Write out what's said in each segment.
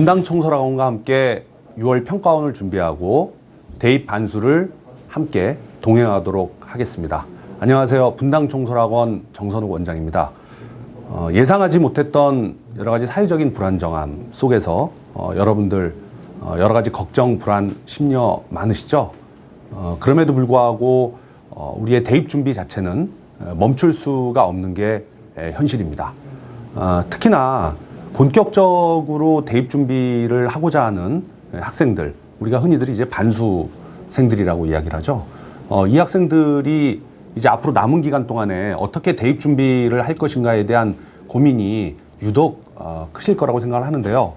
분당 청소학원과 함께 6월 평가원을 준비하고 대입 반수를 함께 동행하도록 하겠습니다. 안녕하세요. 분당 청소학원 정선욱 원장입니다. 어, 예상하지 못했던 여러 가지 사회적인 불안정함 속에서 어, 여러분들 어, 여러 가지 걱정, 불안, 심려 많으시죠? 어, 그럼에도 불구하고 어, 우리의 대입 준비 자체는 어, 멈출 수가 없는 게 에, 현실입니다. 어, 특히나 본격적으로 대입 준비를 하고자 하는 에, 학생들, 우리가 흔히들 이제 반수생들이라고 이야기를 하죠. 어, 이 학생들이 이제 앞으로 남은 기간 동안에 어떻게 대입 준비를 할 것인가에 대한 고민이 유독 어, 크실 거라고 생각을 하는데요.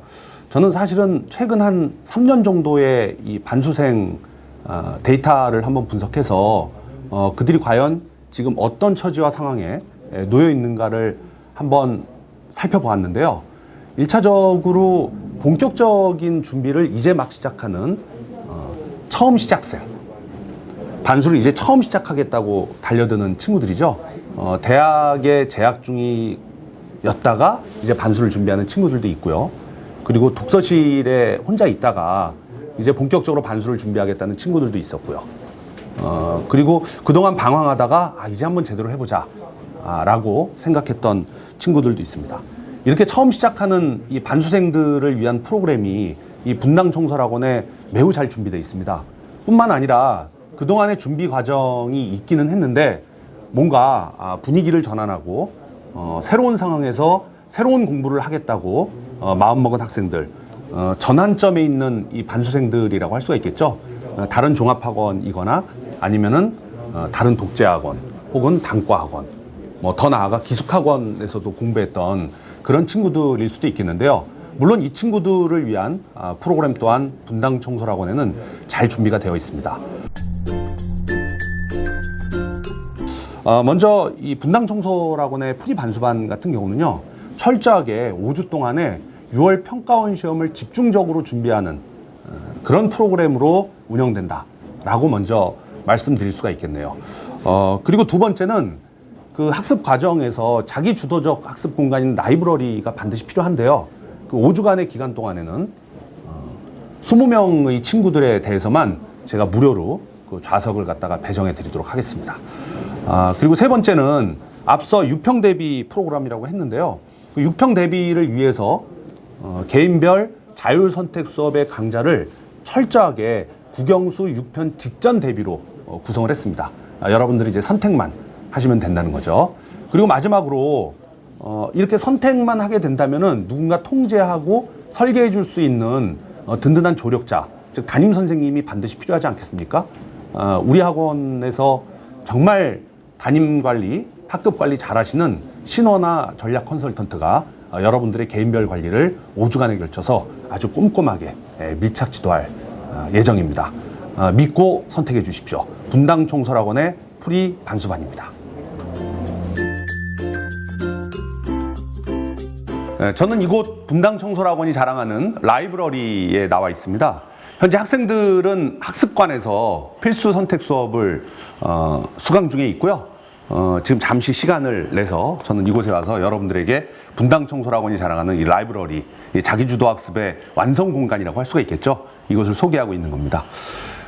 저는 사실은 최근 한 3년 정도의 이 반수생 어, 데이터를 한번 분석해서 어, 그들이 과연 지금 어떤 처지와 상황에 에, 놓여 있는가를 한번 살펴보았는데요. 일차적으로 본격적인 준비를 이제 막 시작하는 어, 처음 시작생, 반수를 이제 처음 시작하겠다고 달려드는 친구들이죠. 어, 대학에 재학 중이었다가 이제 반수를 준비하는 친구들도 있고요. 그리고 독서실에 혼자 있다가 이제 본격적으로 반수를 준비하겠다는 친구들도 있었고요. 어, 그리고 그동안 방황하다가 아, 이제 한번 제대로 해보자 아, 라고 생각했던 친구들도 있습니다. 이렇게 처음 시작하는 이 반수생들을 위한 프로그램이 이 분당 청소학원에 매우 잘 준비되어 있습니다. 뿐만 아니라 그동안의 준비 과정이 있기는 했는데 뭔가 아, 분위기를 전환하고 어, 새로운 상황에서 새로운 공부를 하겠다고 어, 마음먹은 학생들 어, 전환점에 있는 이 반수생들이라고 할 수가 있겠죠. 어, 다른 종합학원이거나 아니면은 어, 다른 독재학원 혹은 단과학원 뭐 더 나아가 기숙학원에서도 공부했던 그런 친구들일 수도 있겠는데요. 물론 이 친구들을 위한 아, 프로그램 또한 분당 청소학원에는 잘 준비가 되어 있습니다. 어, 먼저 이 분당 청소학원의 프리 반수반 같은 경우는요 철저하게 5주 동안에 6월 평가원 시험을 집중적으로 준비하는 어, 그런 프로그램으로 운영된다라고 먼저 말씀드릴 수가 있겠네요. 어, 그리고 두 번째는 그 학습 과정에서 자기 주도적 학습 공간인 라이브러리가 반드시 필요한데요. 그 5주간의 기간 동안에는 20명의 친구들에 대해서만 제가 무료로 그 좌석을 갖다가 배정해 드리도록 하겠습니다. 아, 그리고 세 번째는 앞서 유평 대비 프로그램이라고 했는데요. 그 유평 대비를 위해서 어, 개인별 자율 선택 수업의 강좌를 철저하게 국영수 6편 직전 대비로 어, 구성을 했습니다. 아, 여러분들이 이제 선택만 하시면 된다는 거죠. 그리고 마지막으로 어, 이렇게 선택만 하게 된다면은 누군가 통제하고 설계해 줄 수 있는 어, 든든한 조력자, 즉 담임 선생님이 반드시 필요하지 않겠습니까? 어, 우리 학원에서 정말 담임 관리, 학급 관리 잘하시는 신원화 전략 컨설턴트가 어, 여러분들의 개인별 관리를 5주간에 걸쳐서 아주 꼼꼼하게 예, 밀착 지도할 어, 예정입니다. 어, 믿고 선택해 주십시오. 분당 청소학원의 프리 반수반입니다. 저는 이곳 분당 청소학원이 자랑하는 라이브러리에 나와 있습니다. 현재 학생들은 학습관에서 필수 선택 수업을 어, 수강 중에 있고요. 어, 지금 잠시 시간을 내서 저는 이곳에 와서 여러분들에게 분당 청소학원이 자랑하는 이 라이브러리, 이 자기주도 학습의 완성 공간이라고 할 수가 있겠죠. 이것을 소개하고 있는 겁니다.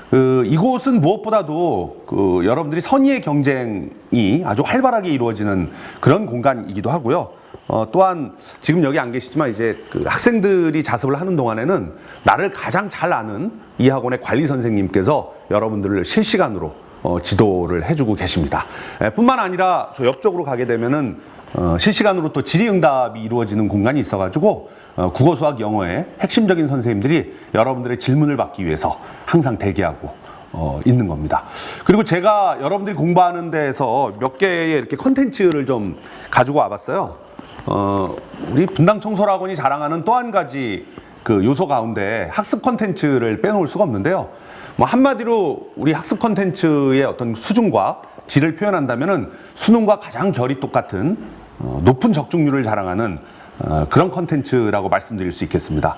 그 이곳은 무엇보다도 그 여러분들이 선의의 경쟁이 아주 활발하게 이루어지는 그런 공간이기도 하고요. 어, 또한 지금 여기 안 계시지만 이제 그 학생들이 자습을 하는 동안에는 나를 가장 잘 아는 이 학원의 관리 선생님께서 여러분들을 실시간으로 어, 지도를 해주고 계십니다. 에, 뿐만 아니라 저 옆쪽으로 가게 되면은 어, 실시간으로 또 질의응답이 이루어지는 공간이 있어가지고 어, 국어, 수학, 영어의 핵심적인 선생님들이 여러분들의 질문을 받기 위해서 항상 대기하고 어, 있는 겁니다. 그리고 제가 여러분들이 공부하는 데에서 몇 개의 이렇게 컨텐츠를 좀 가지고 와봤어요. 어, 우리 분당 청소학원이 자랑하는 또 한 가지 그 요소 가운데 학습 컨텐츠를 빼놓을 수가 없는데요. 뭐 한마디로 우리 학습 컨텐츠의 어떤 수준과 질을 표현한다면은 수능과 가장 결이 똑같은 어, 높은 적중률을 자랑하는 어, 그런 컨텐츠라고 말씀드릴 수 있겠습니다.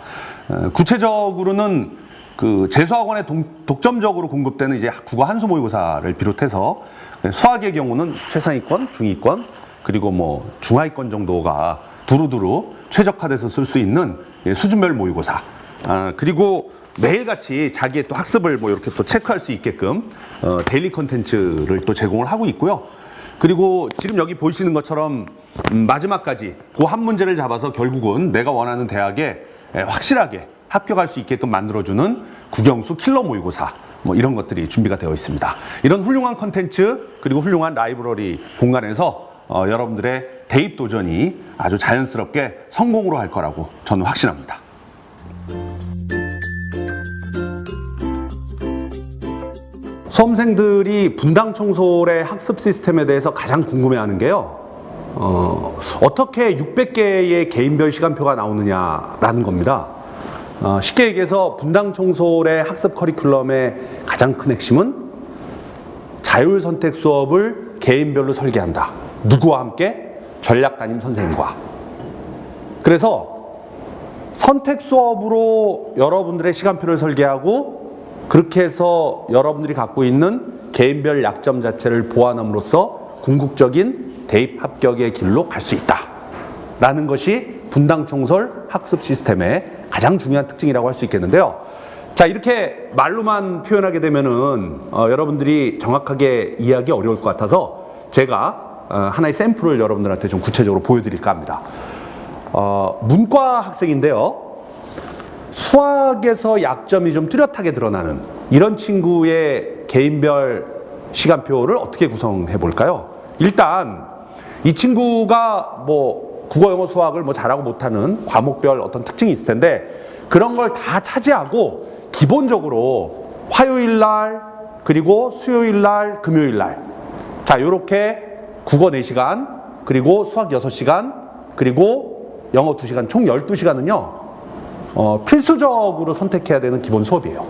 어, 구체적으로는 그 재수학원에 동- 독점적으로 공급되는 이제 국어 한수 모의고사를 비롯해서 수학의 경우는 최상위권, 중위권 그리고 뭐 중하위권 정도가 두루두루 최적화돼서 쓸 수 있는 예, 수준별 모의고사. 아, 그리고 매일같이 자기의 또 학습을 뭐 이렇게 또 체크할 수 있게끔 어, 데일리 컨텐츠를 또 제공을 하고 있고요. 그리고 지금 여기 보시는 것처럼 음, 마지막까지 그 한 문제를 잡아서 결국은 내가 원하는 대학에 예, 확실하게 합격할 수 있게끔 만들어주는 국영수 킬러 모의고사 뭐 이런 것들이 준비가 되어 있습니다. 이런 훌륭한 컨텐츠 그리고 훌륭한 라이브러리 공간에서 어, 여러분들의 대입 도전이 아주 자연스럽게 성공으로 할 거라고 저는 확신합니다. 수험생들이 분당 청솔의 학습 시스템에 대해서 가장 궁금해하는 게요. 어, 어떻게 600개의 개인별 시간표가 나오느냐라는 겁니다. 어, 쉽게 얘기해서 분당 청솔의 학습 커리큘럼의 가장 큰 핵심은 자율 선택 수업을 개인별로 설계한다. 누구와 함께? 전략 담임 선생님과. 그래서 선택 수업으로 여러분들의 시간표를 설계하고 그렇게 해서 여러분들이 갖고 있는 개인별 약점 자체를 보완함으로써 궁극적인 대입 합격의 길로 갈 수 있다. 라는 것이 분당 총설 학습 시스템의 가장 중요한 특징이라고 할 수 있겠는데요. 자, 이렇게 말로만 표현하게 되면은 어, 여러분들이 정확하게 이해하기 어려울 것 같아서 제가 어, 하나의 샘플을 여러분들한테 좀 구체적으로 보여드릴까 합니다. 어, 문과 학생인데요. 수학에서 약점이 좀 뚜렷하게 드러나는 이런 친구의 개인별 시간표를 어떻게 구성해 볼까요? 일단 이 친구가 뭐 국어, 영어, 수학을 뭐 잘하고 못하는 과목별 어떤 특징이 있을 텐데 그런 걸 다 차지하고 기본적으로 화요일 날 그리고 수요일 날 금요일 날 자, 요렇게 국어 4시간 그리고 수학 6시간 그리고 영어 2시간 총 12시간은요. 어, 필수적으로 선택해야 되는 기본 수업이에요.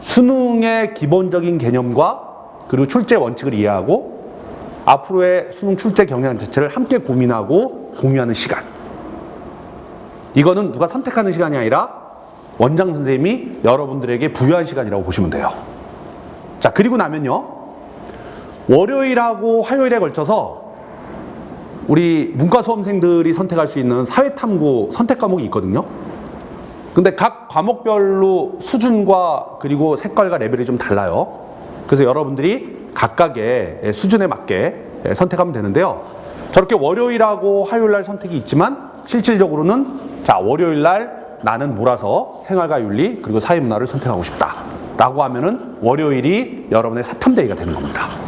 수능의 기본적인 개념과 그리고 출제 원칙을 이해하고 앞으로의 수능 출제 경향 자체를 함께 고민하고 공유하는 시간. 이거는 누가 선택하는 시간이 아니라 원장 선생님이 여러분들에게 부여한 시간이라고 보시면 돼요. 자, 그리고 나면요. 월요일하고 화요일에 걸쳐서 우리 문과 수험생들이 선택할 수 있는 사회탐구 선택 과목이 있거든요. 근데 각 과목별로 수준과 그리고 색깔과 레벨이 좀 달라요. 그래서 여러분들이 각각의 수준에 맞게 선택하면 되는데요. 저렇게 월요일하고 화요일 날 선택이 있지만 실질적으로는 자, 월요일 날 나는 몰아서 생활과 윤리 그리고 사회문화를 선택하고 싶다. 라고 하면은 월요일이 여러분의 사탐데이가 되는 겁니다.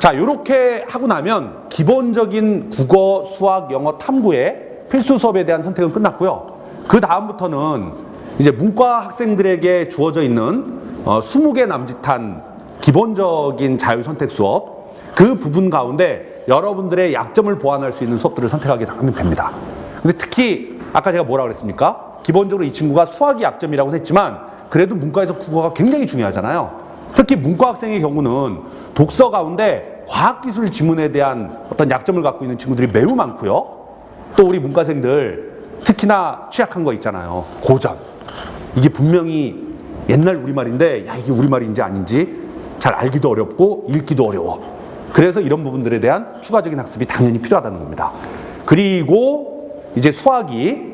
자, 이렇게 하고 나면 기본적인 국어, 수학, 영어, 탐구의 필수 수업에 대한 선택은 끝났고요. 그 다음부터는 이제 문과 학생들에게 주어져 있는 어, 20개 남짓한 기본적인 자율 선택 수업 그 부분 가운데 여러분들의 약점을 보완할 수 있는 수업들을 선택하게 하면 됩니다. 근데 특히 아까 제가 뭐라 그랬습니까? 기본적으로 이 친구가 수학이 약점이라고 했지만 그래도 문과에서 국어가 굉장히 중요하잖아요. 특히 문과 학생의 경우는 독서 가운데 과학기술 지문에 대한 어떤 약점을 갖고 있는 친구들이 매우 많고요. 또 우리 문과생들 특히나 취약한 거 있잖아요. 고전. 이게 분명히 옛날 우리말인데 야 이게 우리말인지 아닌지 잘 알기도 어렵고 읽기도 어려워. 그래서 이런 부분들에 대한 추가적인 학습이 당연히 필요하다는 겁니다. 그리고 이제 수학이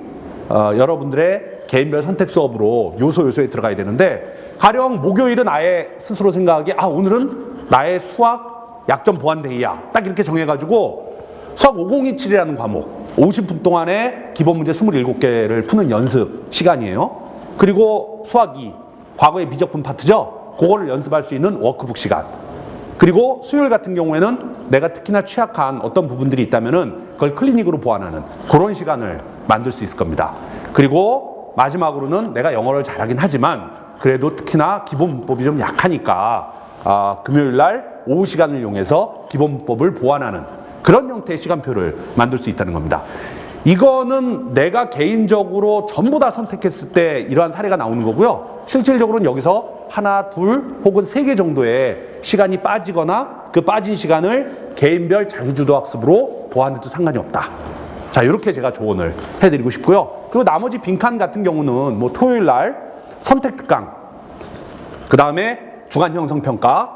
어, 여러분들의 개인별 선택 수업으로 요소 요소에 들어가야 되는데 가령 목요일은 아예 스스로 생각하기에 아 오늘은 나의 수학 약점 보완 데이야 딱 이렇게 정해가지고 수학 5027이라는 과목 50분 동안에 기본 문제 27개를 푸는 연습 시간이에요. 그리고 수학 2 과거의 미적분 파트죠. 그거를 연습할 수 있는 워크북 시간. 그리고 수요일 같은 경우에는 내가 특히나 취약한 어떤 부분들이 있다면은 그걸 클리닉으로 보완하는 그런 시간을 만들 수 있을 겁니다. 그리고 마지막으로는 내가 영어를 잘하긴 하지만 그래도 특히나 기본 문법이 좀 약하니까 아, 금요일 날 오후 시간을 이용해서 기본 문법을 보완하는 그런 형태의 시간표를 만들 수 있다는 겁니다. 이거는 내가 개인적으로 전부 다 선택했을 때 이러한 사례가 나오는 거고요. 실질적으로는 여기서 하나, 둘 혹은 세 개 정도의 시간이 빠지거나 그 빠진 시간을 개인별 자기주도 학습으로 보완해도 상관이 없다. 자, 이렇게 제가 조언을 해드리고 싶고요. 그리고 나머지 빈칸 같은 경우는 뭐 토요일 날 선택 특강, 그 다음에 주간 형성 평가,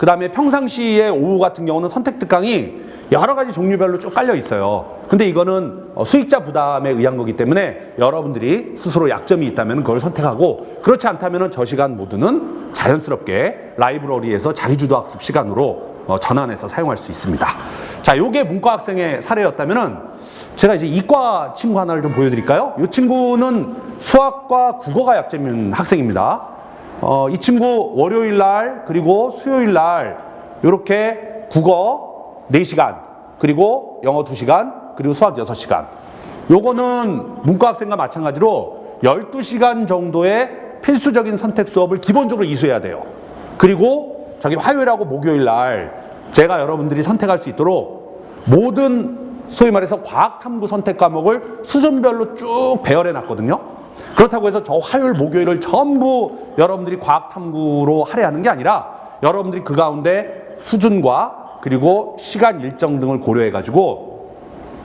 그 다음에 평상시에 오후 같은 경우는 선택 특강이 여러 가지 종류별로 쭉 깔려 있어요. 근데 이거는 어, 수익자 부담에 의한 거기 때문에 여러분들이 스스로 약점이 있다면 그걸 선택하고 그렇지 않다면 저 시간 모두는 자연스럽게 라이브러리에서 자기주도 학습 시간으로 어, 전환해서 사용할 수 있습니다. 자, 요게 문과 학생의 사례였다면은 제가 이제 이과 친구 하나를 좀 보여드릴까요? 이 친구는 수학과 국어가 약점인 학생입니다. 어, 이 친구 월요일 날 그리고 수요일 날 이렇게 국어 4시간 그리고 영어 2시간 그리고 수학 6시간 요거는 문과 학생과 마찬가지로 12시간 정도의 필수적인 선택 수업을 기본적으로 이수해야 돼요. 그리고 저기 화요일하고 목요일 날 제가 여러분들이 선택할 수 있도록 모든 소위 말해서 과학 탐구 선택 과목을 수준별로 쭉 배열해 놨거든요. 그렇다고 해서 저 화요일 목요일을 전부 여러분들이 과학 탐구로 할애하는 게 아니라 여러분들이 그 가운데 수준과 그리고 시간 일정 등을 고려해 가지고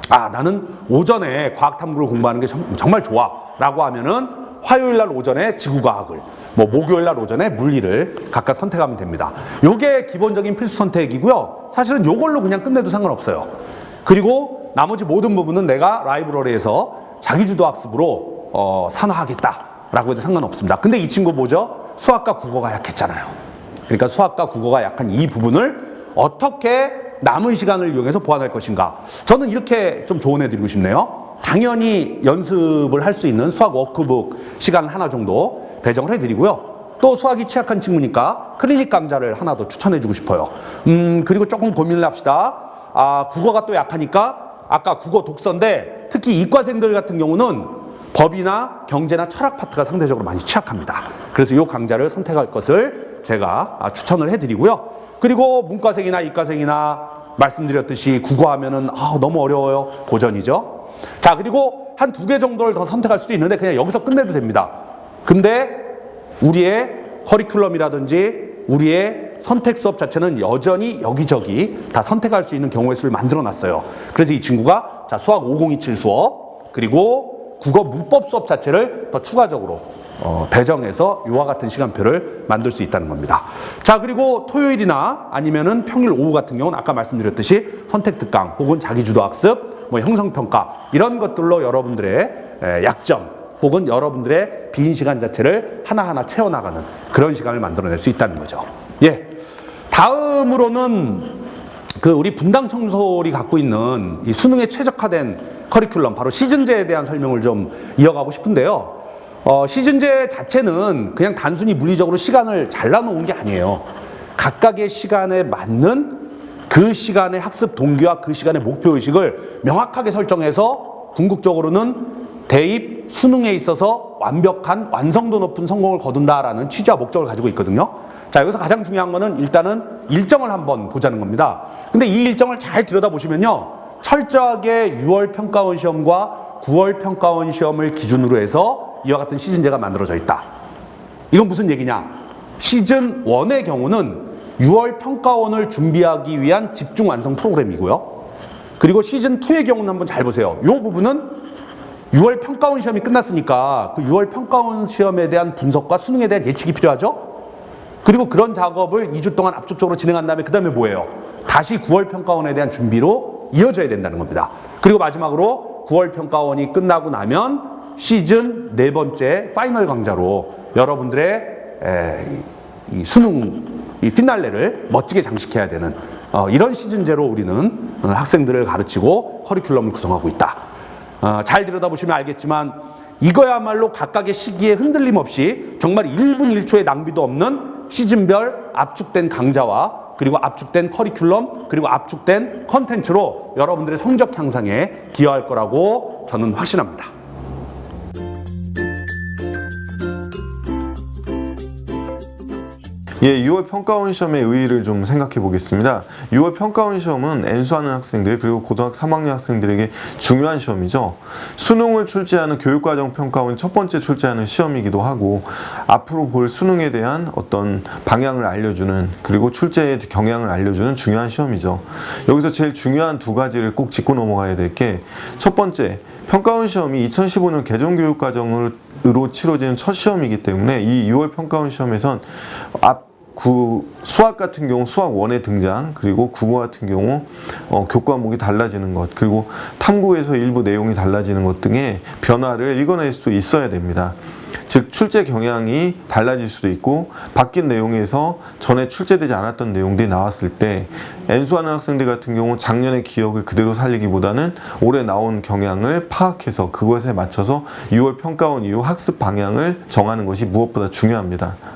아 나는 오전에 과학 탐구를 공부하는 게 정- 정말 좋아 라고 하면은 화요일 날 오전에 지구과학을 뭐 목요일 날 오전에 물리를 각각 선택하면 됩니다. 요게 기본적인 필수 선택이고요. 사실은 요걸로 그냥 끝내도 상관없어요. 그리고 나머지 모든 부분은 내가 라이브러리에서 자기주도 학습으로 어, 산화하겠다라고 해도 상관없습니다. 근데 이 친구 뭐죠? 수학과 국어가 약했잖아요. 그러니까 수학과 국어가 약한 이 부분을 어떻게 남은 시간을 이용해서 보완할 것인가. 저는 이렇게 좀 조언해 드리고 싶네요. 당연히 연습을 할 수 있는 수학 워크북 시간 하나 정도 배정을 해 드리고요. 또 수학이 취약한 친구니까 클리닉 강좌를 하나 더 추천해 주고 싶어요. 음, 그리고 조금 고민을 합시다. 아, 국어가 또 약하니까 아까 국어 독서인데 특히 이과생들 같은 경우는 법이나 경제나 철학 파트가 상대적으로 많이 취약합니다. 그래서 이 강좌를 선택할 것을 제가 아, 추천을 해드리고요. 그리고 문과생이나 이과생이나 말씀드렸듯이 국어하면은 아, 너무 어려워요. 고전이죠. 자, 그리고 한 두 개 정도를 더 선택할 수도 있는데 그냥 여기서 끝내도 됩니다. 근데 우리의 커리큘럼이라든지 우리의 선택 수업 자체는 여전히 여기저기 다 선택할 수 있는 경우의 수를 만들어 놨어요. 그래서 이 친구가 자, 수학 5027 수업 그리고 국어 문법 수업 자체를 더 추가적으로 어, 배정해서 이와 같은 시간표를 만들 수 있다는 겁니다. 자, 그리고 토요일이나 아니면은 평일 오후 같은 경우는 아까 말씀드렸듯이 선택 특강 혹은 자기주도 학습, 뭐 형성평가 이런 것들로 여러분들의 에, 약점 혹은 여러분들의 빈 시간 자체를 하나하나 채워나가는 그런 시간을 만들어낼 수 있다는 거죠. 예. 다음으로는 그 우리 분당 청솔이 갖고 있는 이 수능에 최적화된 커리큘럼 바로 시즌제에 대한 설명을 좀 이어가고 싶은데요. 어, 시즌제 자체는 그냥 단순히 물리적으로 시간을 잘라 놓은 게 아니에요. 각각의 시간에 맞는 그 시간의 학습 동기와 그 시간의 목표 의식을 명확하게 설정해서 궁극적으로는 대입 수능에 있어서 완벽한 완성도 높은 성공을 거둔다라는 취지와 목적을 가지고 있거든요. 자, 여기서 가장 중요한 거는 일단은 일정을 한번 보자는 겁니다. 근데 이 일정을 잘 들여다보시면요. 철저하게 6월 평가원 시험과 9월 평가원 시험을 기준으로 해서 이와 같은 시즌제가 만들어져 있다. 이건 무슨 얘기냐? 시즌 1의 경우는 6월 평가원을 준비하기 위한 집중 완성 프로그램이고요. 그리고 시즌 2의 경우는 한번 잘 보세요. 이 부분은 6월 평가원 시험이 끝났으니까 그 6월 평가원 시험에 대한 분석과 수능에 대한 예측이 필요하죠. 그리고 그런 작업을 2주 동안 압축적으로 진행한 다음에 그 다음에 뭐예요? 다시 9월 평가원에 대한 준비로 이어져야 된다는 겁니다. 그리고 마지막으로 9월 평가원이 끝나고 나면 시즌 네 번째 파이널 강좌로 여러분들의 에, 이, 이 수능 이 피날레를 멋지게 장식해야 되는 어, 이런 시즌제로 우리는 어, 학생들을 가르치고 커리큘럼을 구성하고 있다. 어, 잘 들여다보시면 알겠지만 이거야말로 각각의 시기에 흔들림 없이 정말 1분 1초의 낭비도 없는 시즌별 압축된 강좌와 그리고 압축된 커리큘럼 그리고 압축된 컨텐츠로 여러분들의 성적 향상에 기여할 거라고 저는 확신합니다. 예, 6월 평가원 시험의 의의를 좀 생각해 보겠습니다. 6월 평가원 시험은 N수하는 학생들 그리고 고등학교 3학년 학생들에게 중요한 시험이죠. 수능을 출제하는 교육과정 평가원 첫 번째 출제하는 시험이기도 하고 앞으로 볼 수능에 대한 어떤 방향을 알려주는 그리고 출제의 경향을 알려주는 중요한 시험이죠. 여기서 제일 중요한 두 가지를 꼭 짚고 넘어가야 될 게 첫 번째 평가원 시험이 2015년 개정교육과정으로 치러지는 첫 시험이기 때문에 이 6월 평가원 시험에선 앞 구, 수학 같은 경우 수학 원의 등장 그리고 국어 같은 경우 어, 교과목이 달라지는 것 그리고 탐구에서 일부 내용이 달라지는 것 등의 변화를 읽어낼 수 있어야 됩니다. 즉 출제 경향이 달라질 수도 있고 바뀐 내용에서 전에 출제되지 않았던 내용들이 나왔을 때 N수하는 학생들 같은 경우 작년의 기억을 그대로 살리기보다는 올해 나온 경향을 파악해서 그것에 맞춰서 6월 평가원 이후 학습 방향을 정하는 것이 무엇보다 중요합니다.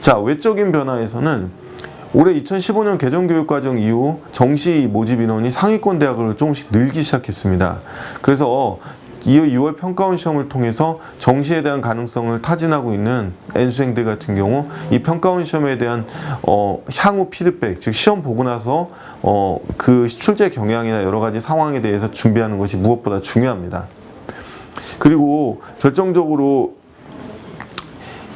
자, 외적인 변화에서는 올해 2015년 개정교육과정 이후 정시 모집 인원이 상위권 대학으로 조금씩 늘기 시작했습니다. 그래서 이후 6월 평가원 시험을 통해서 정시에 대한 가능성을 타진하고 있는 N수생들 같은 경우 이 평가원 시험에 대한 어, 향후 피드백, 즉 시험 보고 나서 어, 그 출제 경향이나 여러 가지 상황에 대해서 준비하는 것이 무엇보다 중요합니다. 그리고 결정적으로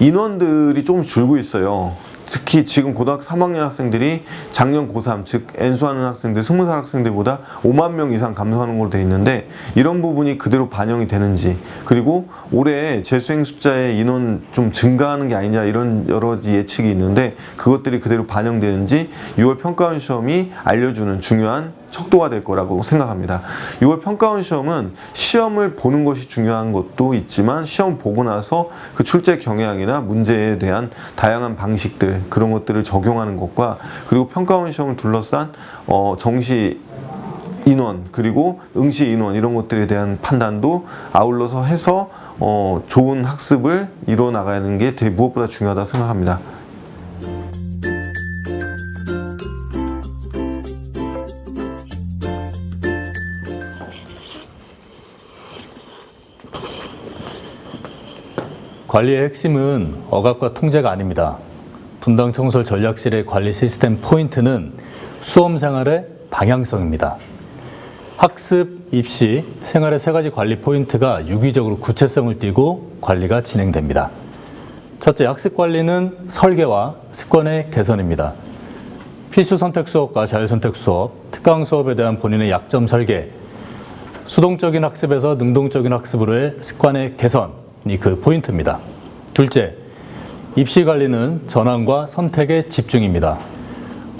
인원들이 조금 줄고 있어요. 특히 지금 고등학교 3학년 학생들이 작년 고3, 즉 N수하는 학생들, 20살 학생들보다 5만 명 이상 감소하는 걸로 되어 있는데 이런 부분이 그대로 반영이 되는지 그리고 올해 재수생 숫자의 인원 좀 증가하는 게 아니냐 이런 여러 가지 예측이 있는데 그것들이 그대로 반영되는지 6월 평가원 시험이 알려주는 중요한 척도가 될 거라고 생각합니다. 6월 평가원 시험은 시험을 보는 것이 중요한 것도 있지만 시험 보고 나서 그 출제 경향이나 문제에 대한 다양한 방식들 그런 것들을 적용하는 것과 그리고 평가원 시험을 둘러싼 어, 정시 인원 그리고 응시 인원 이런 것들에 대한 판단도 아울러서 해서 어, 좋은 학습을 이루어 나가는 게 무엇보다 중요하다 생각합니다. 관리의 핵심은 억압과 통제가 아닙니다. 분당 청솔 전략실의 관리 시스템 포인트는 수험 생활의 방향성입니다. 학습, 입시, 생활의 세 가지 관리 포인트가 유기적으로 구체성을 띠고 관리가 진행됩니다. 첫째, 학습 관리는 설계와 습관의 개선입니다. 필수 선택 수업과 자율 선택 수업, 특강 수업에 대한 본인의 약점 설계, 수동적인 학습에서 능동적인 학습으로의 습관의 개선이 그 포인트입니다. 둘째, 입시 관리는 전환과 선택의 집중입니다.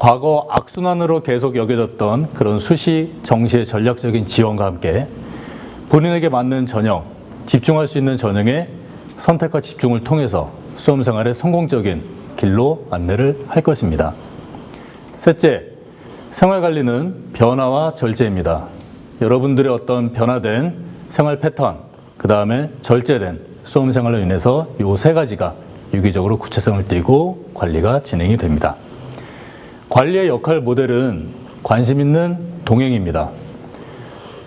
과거 악순환으로 계속 여겨졌던 그런 수시 정시의 전략적인 지원과 함께 본인에게 맞는 전형, 집중할 수 있는 전형의 선택과 집중을 통해서 수험 생활의 성공적인 길로 안내를 할 것입니다. 셋째, 생활 관리는 변화와 절제입니다. 여러분들의 어떤 변화된 생활 패턴, 그 다음에 절제된 수험 생활로 인해서 이세 가지가 유기적으로 구체성을 띠고 관리가 진행이 됩니다. 관리의 역할 모델은 관심 있는 동행입니다.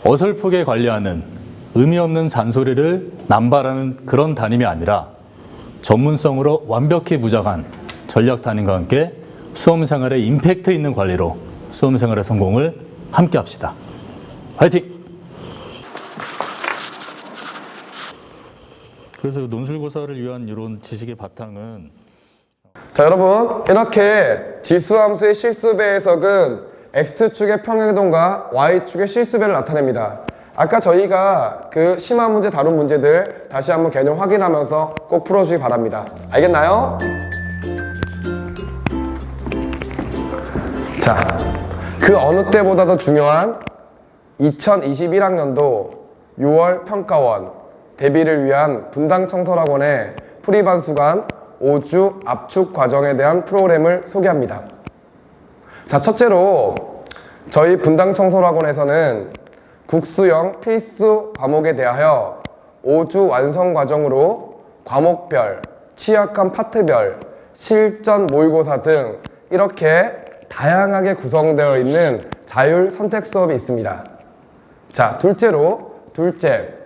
어설프게 관리하는 의미 없는 잔소리를 남발하는 그런 담임이 아니라 전문성으로 완벽히 무장한 전략 담임과 함께 수험 생활에 임팩트 있는 관리로 수험 생활의 성공을 함께 합시다. 화이팅! 그래서 논술고사를 위한 이런 지식의 바탕은 자 여러분 이렇게 지수함수의 실수배 해석은 x축의 평행이동과 y축의 실수배를 나타냅니다. 아까 저희가 그 심화 문제 다룬 문제들 다시 한번 개념 확인하면서 꼭 풀어주기 바랍니다. 알겠나요? 자, 그 어느 때보다도 중요한 2021학년도 6월 평가원 대비를 위한 분당 청설학원의 프리반수관 5주 압축 과정에 대한 프로그램을 소개합니다. 자, 첫째로 저희 분당 청설학원에서는 국수형 필수 과목에 대하여 5주 완성 과정으로 과목별, 취약한 파트별, 실전 모의고사 등 이렇게 다양하게 구성되어 있는 자율 선택 수업이 있습니다. 자, 둘째로, 둘째.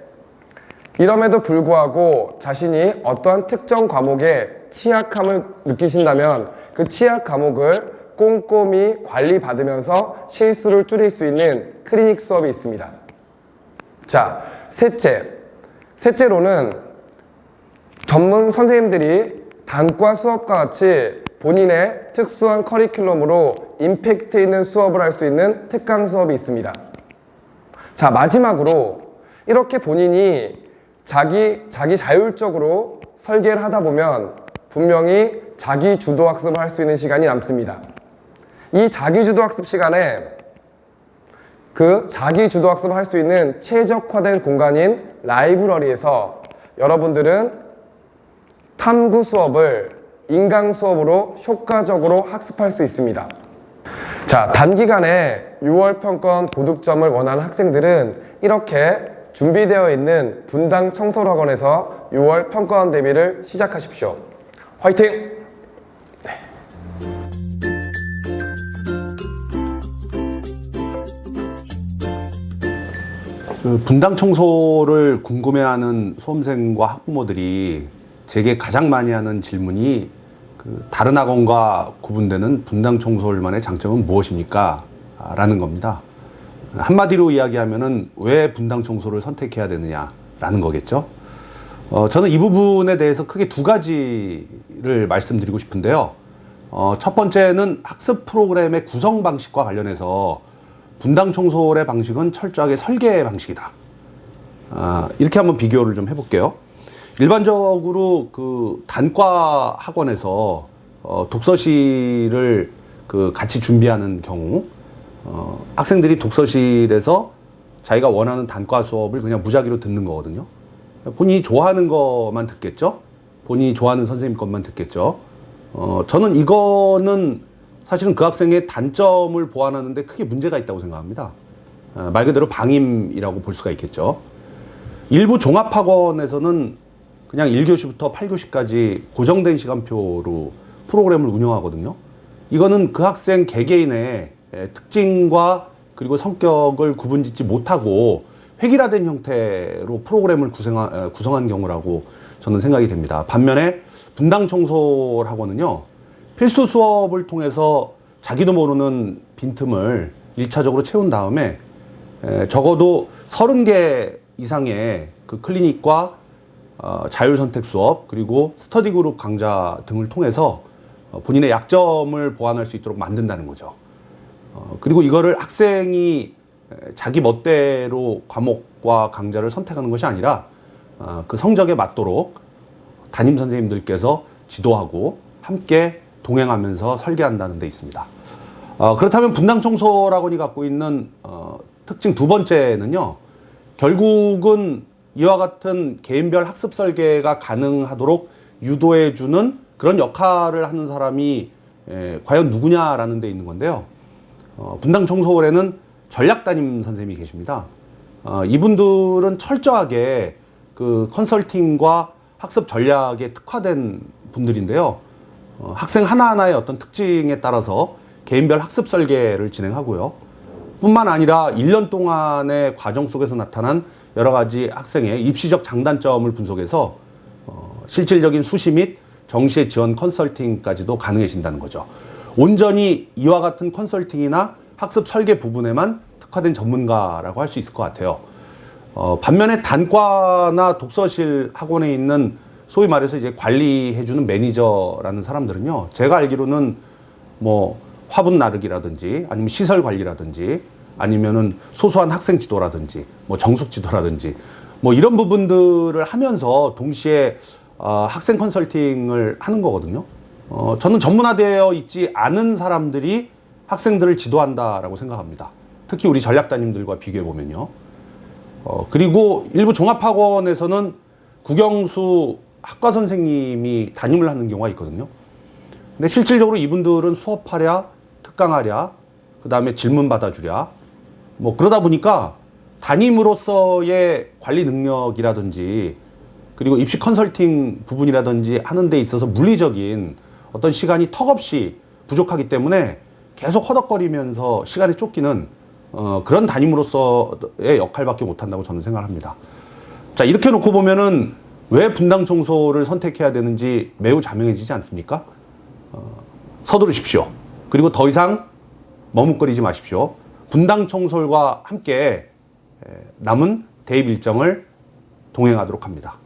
이럼에도 불구하고 자신이 어떠한 특정 과목에 취약함을 느끼신다면 그 취약 과목을 꼼꼼히 관리받으면서 실수를 줄일 수 있는 클리닉 수업이 있습니다. 자, 셋째. 셋째로는 전문 선생님들이 단과 수업과 같이 본인의 특수한 커리큘럼으로 임팩트 있는 수업을 할 수 있는 특강 수업이 있습니다. 자, 마지막으로 이렇게 본인이 자기, 자기 자율적으로 설계를 하다 보면 분명히 자기 주도 학습을 할 수 있는 시간이 남습니다. 이 자기 주도 학습 시간에 그 자기 주도 학습을 할 수 있는 최적화된 공간인 라이브러리에서 여러분들은 탐구 수업을 인강 수업으로 효과적으로 학습할 수 있습니다. 자, 단기간에 6월 평가원 고득점을 원하는 학생들은 이렇게 준비되어 있는 분당 청소학원에서 6월 평가원 대비를 시작하십시오. 화이팅! 그 분당 청소를 궁금해하는 수험생과 학부모들이 제게 가장 많이 하는 질문이 그 다른 학원과 구분되는 분당 청소를만의 장점은 무엇입니까? 아, 라는 겁니다. 한마디로 이야기하면은 왜 분당 청소를 선택해야 되느냐라는 거겠죠. 어, 저는 이 부분에 대해서 크게 두 가지를 말씀드리고 싶은데요. 어, 첫 번째는 학습 프로그램의 구성 방식과 관련해서 분당 청소의 방식은 철저하게 설계 방식이다. 아, 이렇게 한번 비교를 좀 해볼게요. 일반적으로 그 단과 학원에서 어, 독서실을 그 같이 준비하는 경우 어, 학생들이 독서실에서 자기가 원하는 단과 수업을 그냥 무작위로 듣는 거거든요. 본인이 좋아하는 것만 듣겠죠. 본인이 좋아하는 선생님 것만 듣겠죠. 어, 저는 이거는 사실은 그 학생의 단점을 보완하는데 크게 문제가 있다고 생각합니다. 어, 말 그대로 방임이라고 볼 수가 있겠죠. 일부 종합학원에서는 그냥 1교시부터 8교시까지 고정된 시간표로 프로그램을 운영하거든요. 이거는 그 학생 개개인의 에, 특징과 그리고 성격을 구분짓지 못하고 획일화된 형태로 프로그램을 구성한, 에, 구성한 경우라고 저는 생각이 됩니다. 반면에 분당 청소 학원은요, 필수 수업을 통해서 자기도 모르는 빈틈을 일차적으로 채운 다음에 에, 적어도 30개 이상의 그 클리닉과 어, 자율선택 수업 그리고 스터디 그룹 강좌 등을 통해서 어, 본인의 약점을 보완할 수 있도록 만든다는 거죠. 어, 그리고 이거를 학생이 에, 자기 멋대로 과목과 강좌를 선택하는 것이 아니라 어, 그 성적에 맞도록 담임 선생님들께서 지도하고 함께 동행하면서 설계한다는 데 있습니다. 어, 그렇다면 분당 청소학원이 갖고 있는 어, 특징 두 번째는요. 결국은 이와 같은 개인별 학습 설계가 가능하도록 유도해 주는 그런 역할을 하는 사람이 에, 과연 누구냐라는 데 있는 건데요. 어, 분당 청소홀에는 전략 담임 선생님이 계십니다. 어, 이분들은 철저하게 그 컨설팅과 학습 전략에 특화된 분들인데요. 어, 학생 하나하나의 어떤 특징에 따라서 개인별 학습 설계를 진행하고요. 뿐만 아니라 1년 동안의 과정 속에서 나타난 여러 가지 학생의 입시적 장단점을 분석해서 어, 실질적인 수시 및 정시의 지원 컨설팅까지도 가능해진다는 거죠. 온전히 이와 같은 컨설팅이나 학습 설계 부분에만 특화된 전문가라고 할 수 있을 것 같아요. 어, 반면에 단과나 독서실 학원에 있는 소위 말해서 이제 관리해주는 매니저라는 사람들은요, 제가 알기로는 뭐 화분 나르기라든지 아니면 시설 관리라든지 아니면은 소소한 학생 지도라든지 뭐 정숙 지도라든지 뭐 이런 부분들을 하면서 동시에 어, 학생 컨설팅을 하는 거거든요. 어, 저는 전문화되어 있지 않은 사람들이 학생들을 지도한다라고 생각합니다. 특히 우리 전략단님들과 비교해 보면요. 어, 그리고 일부 종합학원에서는 국영수 학과 선생님이 담임을 하는 경우가 있거든요. 근데 실질적으로 이분들은 수업하랴, 특강하랴, 그 다음에 질문 받아주랴, 뭐 그러다 보니까 담임으로서의 관리 능력이라든지 그리고 입시 컨설팅 부분이라든지 하는 데 있어서 물리적인 어떤 시간이 턱없이 부족하기 때문에 계속 허덕거리면서 시간에 쫓기는 어, 그런 담임으로서의 역할밖에 못한다고 저는 생각합니다. 자 이렇게 놓고 보면은 왜 분당 청소를 선택해야 되는지 매우 자명해지지 않습니까? 어, 서두르십시오. 그리고 더 이상 머뭇거리지 마십시오. 분당 청솔과 함께 에, 남은 대입 일정을 동행하도록 합니다.